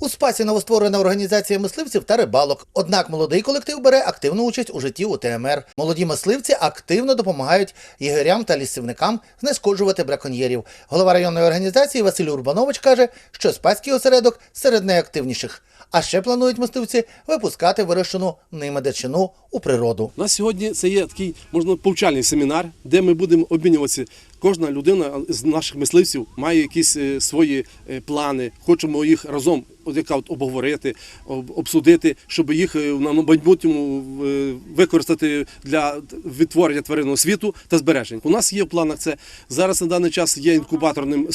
У спасі новостворена організація мисливців та рибалок. Однак молодий колектив бере активну участь у житті УТМР. Молоді мисливці активно допомагають єгерям та лісівникам знешкоджувати браконьєрів. Голова районної організації Василь Урбанович каже, що спаський осередок серед найактивніших. А ще планують мисливці випускати вирощену ними дичину у природу. У нас сьогодні це є такий можна повчальний семінар, де ми будемо обмінюватися. Кожна людина з наших мисливців має якісь е, свої е, плани. Хочемо їх разом от яка от обговорити, об- обсудити, щоб їх е, на майбутньому використати для відтворення тваринного світу та збережень. У нас є в планах це зараз на даний час є інкубаторним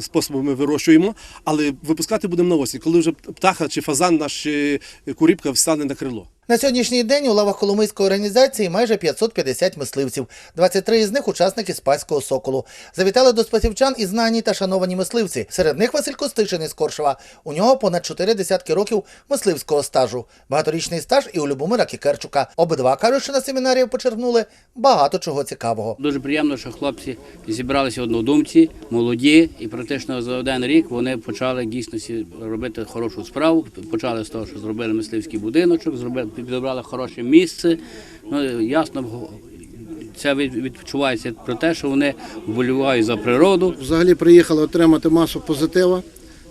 способом ми вирощуємо, але випускати будемо на осінь, коли вже птаха чи фазан наш чи куріпка встане на крило. На сьогоднішній день у лавах Коломийської організації майже 550 мисливців. 23 із них учасники Спаського соколу. Завітали до спасівчан і знані та шановані мисливці. Серед них Василь Костишин із Коршова. У нього понад 4 десятки років мисливського стажу. Багаторічний стаж і у Любомира Кікерчука. Обидва кажуть, що на семінарії почерпнули багато чого цікавого. Дуже приємно, що хлопці зібралися однодумці, молоді, і практично за один рік вони почали дійсно робити хорошу справу. Почали з того, що зробили мисливський будиночок, зробили підібрали хороше місце. Ну ясно, це від- відчувається про те, що вони вболівають за природу. Взагалі приїхали отримати масу позитива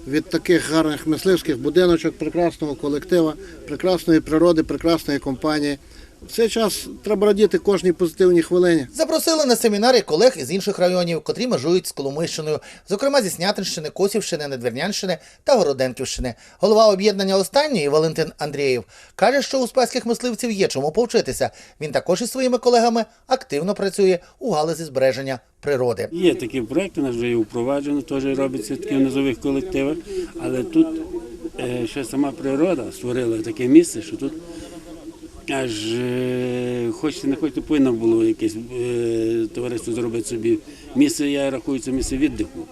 від таких гарних мисливських будиночок, прекрасного колектива, прекрасної природи, прекрасної компанії. В цей час треба радіти кожній позитивній хвилині. Запросили на семінарі колег із інших районів, котрі межують з Коломийщиною, зокрема зі Снятинщини, Косівщини, Надвірнянщини та Городенківщини. Голова об'єднання останньої Валентин Андрієв каже, що у спаських мисливців є чому повчитися. Він також із своїми колегами активно працює у галузі збереження природи. Є такі проекти, нас вже і впроваджено, теж робиться такі в низових колективах. Але тут е, ще сама природа створила таке місце, що тут аж е, хочете не хочете, повинно було якесь е, товариство зробити собі місце, я рахую, це місце віддиху.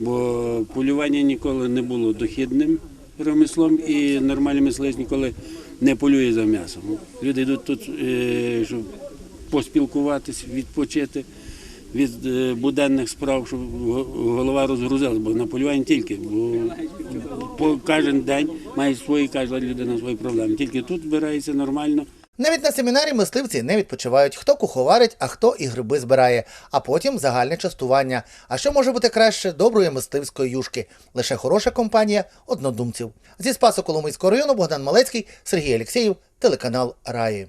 Бо полювання ніколи не було дохідним ремеслом і нормальний мисливець ніколи не полює за м'ясом. Люди йдуть тут, е, щоб поспілкуватись, відпочити від е, буденних справ, щоб голова розгрузилась, бо на полюванні тільки. Бо по кожен день має свої кожна людина свої проблеми. Тільки тут збирається нормально. Навіть на семінарі мисливці не відпочивають, хто куховарить, а хто і гриби збирає, а потім загальне частування. А що може бути краще доброї мисливської юшки? Лише хороша компанія однодумців. Зі Спасу Коломийського району Богдан Малецький, Сергій Алєксєєв, телеканал Раї.